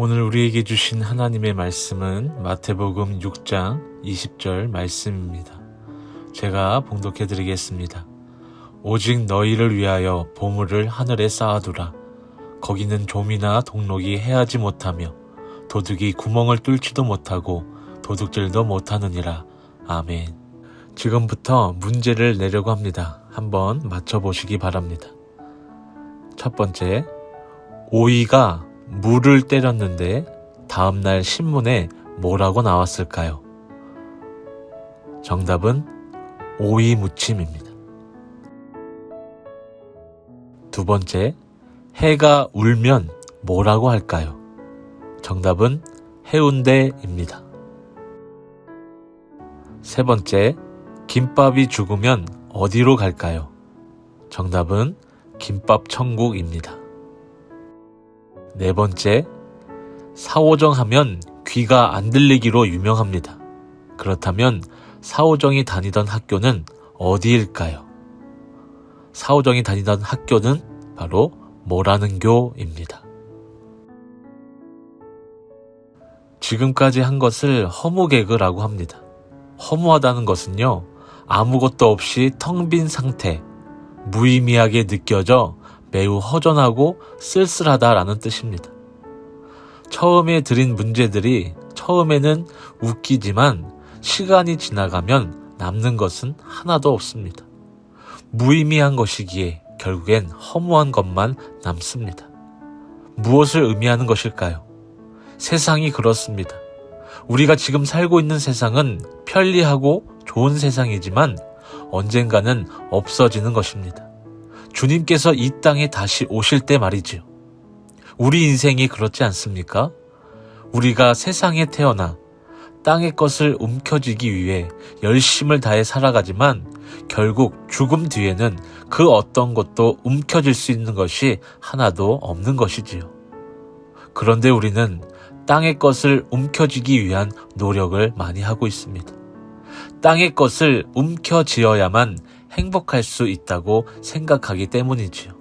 오늘 우리에게 주신 하나님의 말씀은 마태복음 6장 20절 말씀입니다. 제가 봉독해 드리겠습니다. 오직 너희를 위하여 보물을 하늘에 쌓아두라. 거기는 좀이나 동록이 해하지 못하며 도둑이 구멍을 뚫지도 못하고 도둑질도 못하느니라. 아멘. 지금부터 문제를 내려고 합니다. 한번 맞춰보시기 바랍니다. 첫 번째, 오이가 물을 때렸는데 다음날 신문에 뭐라고 나왔을까요? 정답은 오이 무침입니다. 두 번째, 해가 울면 뭐라고 할까요? 정답은 해운대입니다. 세 번째, 김밥이 죽으면 어디로 갈까요? 정답은 김밥 천국입니다. 네 번째, 사오정 하면 귀가 안 들리기로 유명합니다. 그렇다면 사오정이 다니던 학교는 어디일까요? 사오정이 다니던 학교는 바로 모라는 교입니다. 지금까지 한 것을 허무개그라고 합니다. 허무하다는 것은요, 아무것도 없이 텅 빈 상태, 무의미하게 느껴져 매우 허전하고 쓸쓸하다라는 뜻입니다. 처음에 드린 문제들이 처음에는 웃기지만 시간이 지나가면 남는 것은 하나도 없습니다. 무의미한 것이기에 결국엔 허무한 것만 남습니다. 무엇을 의미하는 것일까요? 세상이 그렇습니다. 우리가 지금 살고 있는 세상은 편리하고 좋은 세상이지만 언젠가는 없어지는 것입니다. 주님께서 이 땅에 다시 오실 때 말이지요. 우리 인생이 그렇지 않습니까? 우리가 세상에 태어나 땅의 것을 움켜쥐기 위해 열심을 다해 살아가지만 결국 죽음 뒤에는 그 어떤 것도 움켜질 수 있는 것이 하나도 없는 것이지요. 그런데 우리는 땅의 것을 움켜쥐기 위한 노력을 많이 하고 있습니다. 땅의 것을 움켜쥐어야만 행복할 수 있다고 생각하기 때문이지요.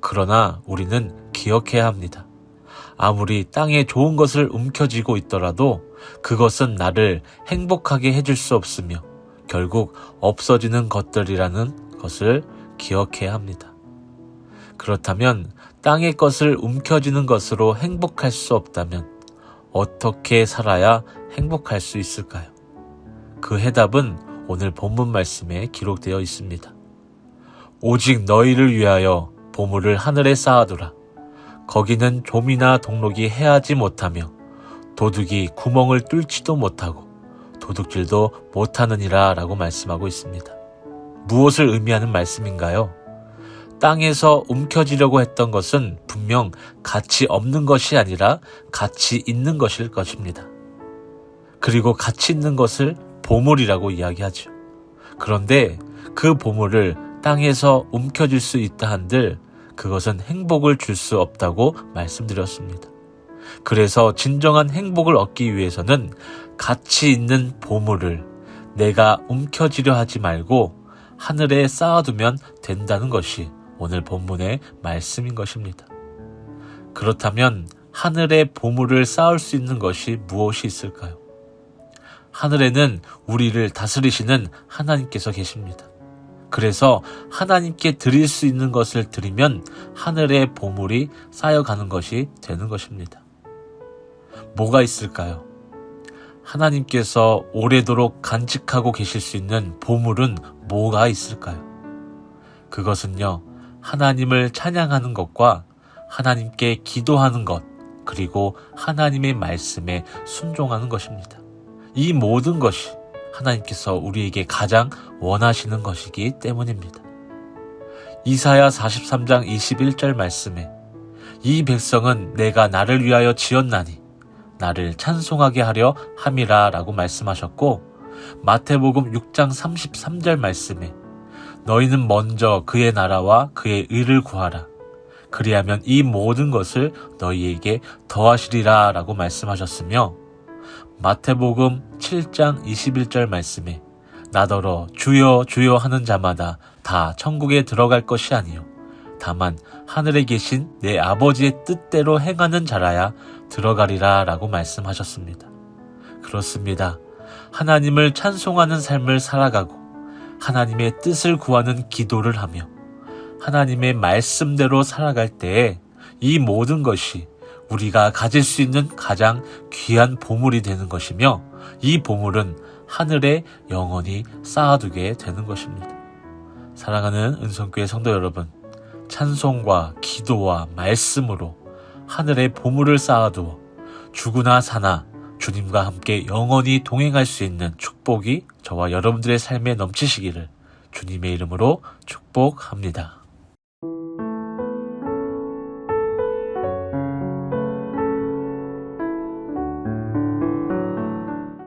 그러나 우리는 기억해야 합니다. 아무리 땅에 좋은 것을 움켜쥐고 있더라도 그것은 나를 행복하게 해줄 수 없으며 결국 없어지는 것들이라는 것을 기억해야 합니다. 그렇다면 땅의 것을 움켜쥐는 것으로 행복할 수 없다면 어떻게 살아야 행복할 수 있을까요? 그 해답은 오늘 본문 말씀에 기록되어 있습니다. 오직 너희를 위하여 보물을 하늘에 쌓아두라. 거기는 좀이나 동록이 해하지 못하며 도둑이 구멍을 뚫지도 못하고 도둑질도 못하느니라 라고 말씀하고 있습니다. 무엇을 의미하는 말씀인가요? 땅에서 움켜쥐려고 했던 것은 분명 가치 없는 것이 아니라 가치 있는 것일 것입니다. 그리고 가치 있는 것을 보물이라고 이야기하죠. 그런데 그 보물을 땅에서 움켜쥘 수 있다 한들 그것은 행복을 줄 수 없다고 말씀드렸습니다. 그래서 진정한 행복을 얻기 위해서는 가치 있는 보물을 내가 움켜쥐려 하지 말고 하늘에 쌓아두면 된다는 것이 오늘 본문의 말씀인 것입니다. 그렇다면 하늘에 보물을 쌓을 수 있는 것이 무엇이 있을까요? 하늘에는 우리를 다스리시는 하나님께서 계십니다. 그래서 하나님께 드릴 수 있는 것을 드리면 하늘의 보물이 쌓여가는 것이 되는 것입니다. 뭐가 있을까요? 하나님께서 오래도록 간직하고 계실 수 있는 보물은 뭐가 있을까요? 그것은요, 하나님을 찬양하는 것과 하나님께 기도하는 것, 그리고 하나님의 말씀에 순종하는 것입니다. 이 모든 것이 하나님께서 우리에게 가장 원하시는 것이기 때문입니다. 이사야 43장 21절 말씀에 이 백성은 내가 나를 위하여 지었나니 나를 찬송하게 하려 함이라 라고 말씀하셨고 마태복음 6장 33절 말씀에 너희는 먼저 그의 나라와 그의 의를 구하라. 그리하면 이 모든 것을 너희에게 더하시리라 라고 말씀하셨으며 마태복음 7장 21절 말씀에 나더러 주여 주여 하는 자마다 다 천국에 들어갈 것이 아니요 다만 하늘에 계신 내 아버지의 뜻대로 행하는 자라야 들어가리라 라고 말씀하셨습니다. 그렇습니다. 하나님을 찬송하는 삶을 살아가고 하나님의 뜻을 구하는 기도를 하며 하나님의 말씀대로 살아갈 때에 이 모든 것이 우리가 가질 수 있는 가장 귀한 보물이 되는 것이며 이 보물은 하늘에 영원히 쌓아두게 되는 것입니다. 사랑하는 은성교회 성도 여러분, 찬송과 기도와 말씀으로 하늘의 보물을 쌓아두어 죽으나 사나 주님과 함께 영원히 동행할 수 있는 축복이 저와 여러분들의 삶에 넘치시기를 주님의 이름으로 축복합니다.